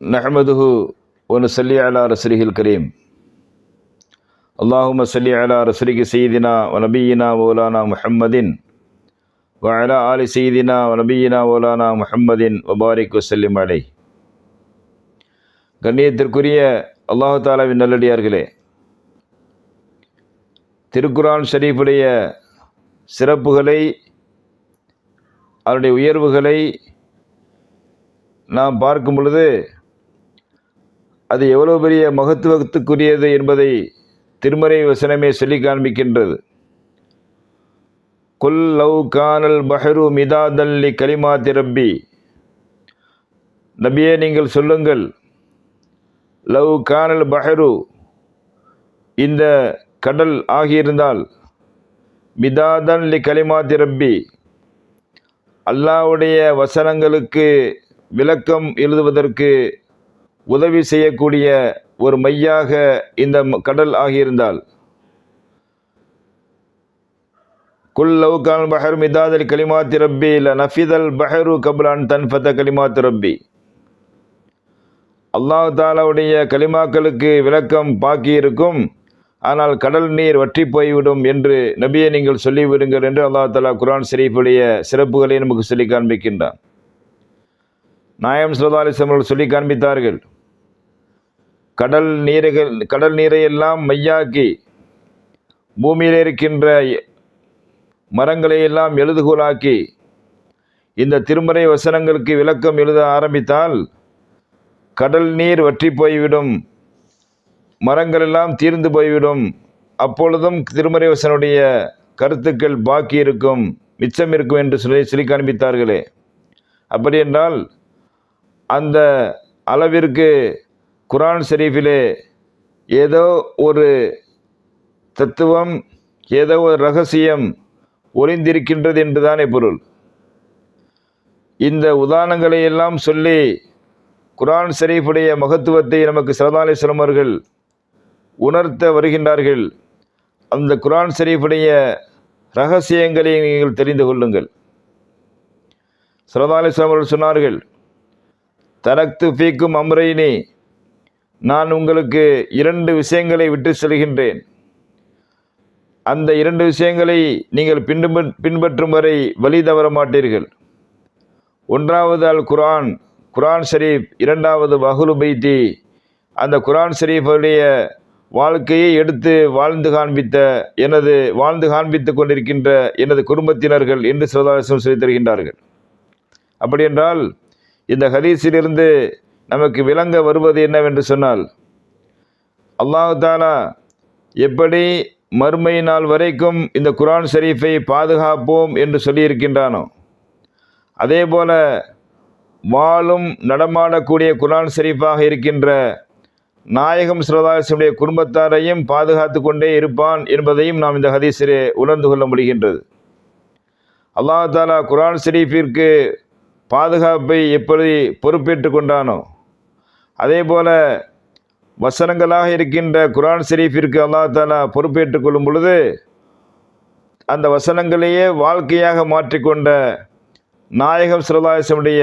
நஹமதுஹு ஒன்று சல்லி அலா ரஸ்ரிஹில் கரீம் அல்லாஹும சல்லி அலா ரஸ்ரிகி சீதினா வநபீனா ஓலானா முஹம்மதின் வ அலா ஆலி செய்தினா வநபீனா ஓலானா முஹம்மதின் வபாரிக் வசல்லிம் அலை கண்ணியத்திற்குரிய அல்லாஹு தாலாவின் நல்லடியார்களே திருக்குரான் ஷரீஃபுடைய சிறப்புகளை அதனுடைய உயர்வுகளை நாம் பார்க்கும் பொழுது அது எவ்வளோ பெரிய மகத்துவத்துக்குரியது என்பதை திருமறை வசனமே சொல்லி காண்பிக்கின்றது. குல் லவ் கானல் பஹரு மிதாதல்லி கலிமா திரப்பி நபியே நீங்கள் சொல்லுங்கள் லவ் கானல் பஹரு இந்த கடல் ஆகியிருந்தால் மிதாதன் லி கலிமா திரப்பி அல்லாவுடைய வசனங்களுக்கு விளக்கம் எழுதுவதற்கு உதவி செய்யக்கூடிய ஒரு மையாக இந்த கடல் ஆகியிருந்தால். குல் லவ் கான் பஹர் மிதாதல் கலிமாத்தி ரப்பி ல நஃபிதல் பஹரு கபுலான் தன்ஃபத கலிமாத்து ரப்பி. அல்லாஹ் தாலாவுடைய கலிமாக்களுக்கு விளக்கம் பாக்கி இருக்கும். ஆனால் கடல் நீர் வற்றி போய்விடும் என்று நபியை நீங்கள் சொல்லிவிடுங்கள் என்று அல்லாஹ் தாலா குரான் ஷெரீஃபுடைய சிறப்புகளை நமக்கு சொல்லி காண்பிக்கின்றான். நாயம் சுல்லா அலிஸ்லாம் அவர்கள் சொல்லி காண்பித்தார்கள். கடல் நீர்கள் கடல் நீரை எல்லாம் மையாக்கி பூமியில் இருக்கின்ற மரங்களை எல்லாம் எழுதுகோலாக்கி இந்த திருமறை வசனங்களுக்கு விளக்கம் எழுத ஆரம்பித்தால் கடல் நீர் வற்றி போய்விடும் மரங்கள் எல்லாம் தீர்ந்து போய்விடும். அப்பொழுதும் திருமறை வசனுடைய கருத்துக்கள் பாக்கி இருக்கும் மிச்சம் இருக்கும் என்று சொல்லி சொல்லி காண்பித்தார்களே. அப்படி என்றால் அந்த அளவிற்கு குரான் ஷரீஃபிலே ஏதோ ஒரு தத்துவம் ஏதோ ஒரு ரகசியம் ஒளிந்திருக்கின்றது என்றுதானே பொருள். இந்த உதாரணங்களை எல்லாம் சொல்லி குரான் ஷெரீஃபுடைய மகத்துவத்தை நமக்கு சரதாலேஸ்வரம் அவர்கள் உணர்த்த வருகின்றார்கள். அந்த குரான் ஷெரீஃபுடைய ரகசியங்களை நீங்கள் தெரிந்து கொள்ளுங்கள். சரதாலேஸ்வரம் அவர்கள் சொன்னார்கள் தரக்து ஃபீக்கும் அம்ரைனி நான் உங்களுக்கு இரண்டு விஷயங்களை விட்டு செல்கின்றேன். அந்த இரண்டு விஷயங்களை நீங்கள் பின்பற்ற பின்பற்றும் வரை வழி தவற மாட்டீர்கள். ஒன்றாவது அல் குரான் குரான் ஷரீஃப் இரண்டாவது வகுலு பைத்தி. அந்த குரான் ஷரீஃபுடைய வாழ்க்கையை எடுத்து வாழ்ந்து காண்பித்த எனது வாழ்ந்து காண்பித்து கொண்டிருக்கின்ற எனது குடும்பத்தினர்கள் என்று சிவதாசம் சொல்லி தருகின்றார்கள். இந்த ஹதீஸிலிருந்து நமக்கு விளங்க வருவது என்னவென்று சொன்னால் அல்லாஹு தாலா எப்படி மறுமை நாள் வரைக்கும் இந்த குரான் ஷரீஃபை பாதுகாப்போம் என்று சொல்லியிருக்கின்றானோ அதே போல வாழும் நடமாடக்கூடிய குரான் ஷரீஃபாக இருக்கின்ற நாயகம் சிவதாசனுடைய குடும்பத்தாரையும் பாதுகாத்து கொண்டே இருப்பான் என்பதையும் நாம் இந்த ஹதீஸிலே உணர்ந்து கொள்ள முடிகின்றது. அல்லாஹ் தாலா குரான் ஷரீஃபிற்கு பாதுகாப்பை எப்படி பொறுப்பேற்று கொண்டானோ அதே போல வசனங்களாக இருக்கின்ற குரான் ஷெரீஃபிற்கு அல்லாஹ் தாலா பொறுப்பேற்றுக் கொள்ளும் பொழுது அந்த வசனங்களையே வாழ்க்கையாக மாற்றிக்கொண்ட நாயகம் சிறதாசனுடைய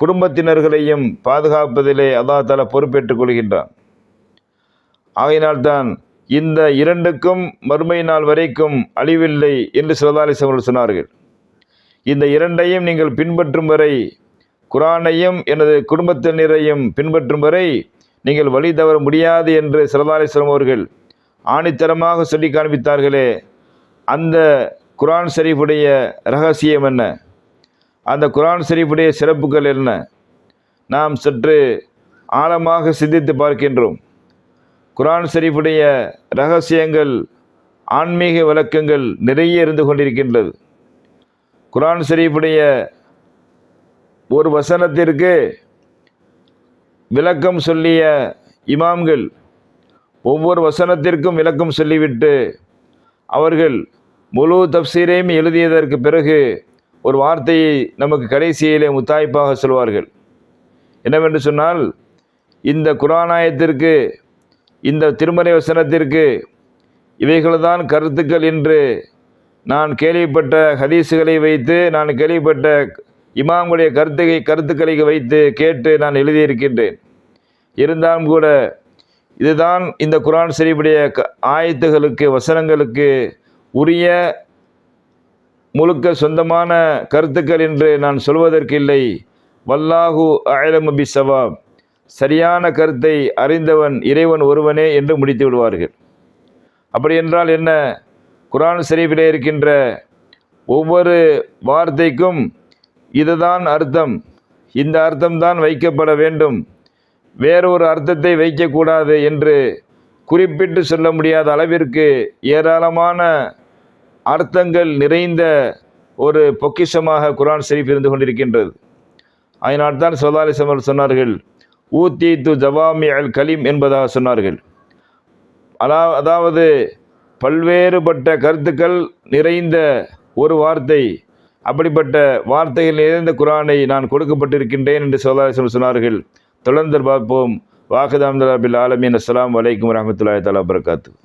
குடும்பத்தினர்களையும் பாதுகாப்பதிலே அல்லா தாலா பொறுப்பேற்றுக் கொள்கின்றான். ஆகையினால்தான் இந்த இரண்டுக்கும் மறுமை நாள் வரைக்கும் அழிவில்லை என்று சிறதாலிசம் சொன்னார்கள். இந்த இரண்டையும் நீங்கள் பின்பற்றும் வரை குரானையும் எனது குடும்பத்தினரையும் பின்பற்றும் வரை நீங்கள் வழி தவற முடியாது என்று சிறதாலேஸ்வரம் அவர்கள் ஆணித்தரமாக சொல்லி காண்பித்தார்களே அந்த குரான் ஷரீஃபுடைய ரகசியம் என்ன? அந்த குரான் ஷரீஃபுடைய சிறப்புகள் என்ன? நாம் சற்று ஆழமாக சிந்தித்து பார்க்கின்றோம். குரான் ஷரீஃபுடைய ரகசியங்கள் ஆன்மீக விளக்கங்கள் நிறைய இருந்து கொண்டிருக்கின்றது. குரான் ஷரீஃபுடைய ஒரு வசனத்திற்கு விளக்கம் சொல்லிய இமாம்கள் ஒவ்வொரு வசனத்திற்கும் விளக்கம் சொல்லிவிட்டு அவர்கள் முழு தப்சீரையும் எழுதியதற்கு பிறகு ஒரு வார்த்தையை நமக்கு கடைசியிலே முத்தாய்ப்பாக சொல்வார்கள். என்னவென்று சொன்னால் இந்த குரானாயத்திற்கு இந்த திருமறை வசனத்திற்கு இவைகள்தான் கருத்துக்கள் என்று நான் கேள்விப்பட்ட ஹதீஸுகளை வைத்து நான் கேள்விப்பட்ட இமாமுடைய கருத்துகை கருத்துக்களை வைத்து கேட்டு நான் எழுதியிருக்கின்றேன். இருந்தாலும் கூட இதுதான் இந்த குரான் சரிபுடைய க ஆயத்துகளுக்கு வசனங்களுக்கு உரிய முழுக்க சொந்தமான கருத்துக்கள் என்று நான் சொல்வதற்கு இல்லை வல்லாஹு அயலமு சவாப் சரியான கருத்தை அறிந்தவன் இறைவன் ஒருவனே என்று முடித்து விடுவார்கள் அப்படி என்றால் என்ன? குரான் ஷரீஃபிலே இருக்கின்ற ஒவ்வொரு வார்த்தைக்கும் இதுதான் அர்த்தம். இந்த அர்த்தம்தான் வைக்கப்பட வேண்டும். வேறொரு அர்த்தத்தை வைக்கக்கூடாது என்று குறிப்பிட்டு சொல்ல முடியாத அளவிற்கு ஏராளமான அர்த்தங்கள் நிறைந்த ஒரு பொக்கிஷமாக குரான் ஷெரீஃப் இருந்து கொண்டிருக்கின்றது. அதனால்தான் சொல்லாலிசம் சமர் சொன்னார்கள் ஊத்தி து ஜவாமி அல் கலீம் என்பதாக சொன்னார்கள். அதா அதாவது பல்வேறுபட்ட கருத்துக்கள் நிறைந்த ஒரு வார்த்தை அப்படிப்பட்ட வார்த்தையில் நிறைந்த குரானை நான் கொடுக்கப்பட்டிருக்கின்றேன் என்று சொல்லாலிசம் சொன்னார்கள். தொடர்ந்து பார்ப்போம். வாக்குதாம் ஆலமீன். அஸ்லாம் வலைக்கம் வரஹ்மத்துல்லாஹி தலா வபரகாத்துஹு.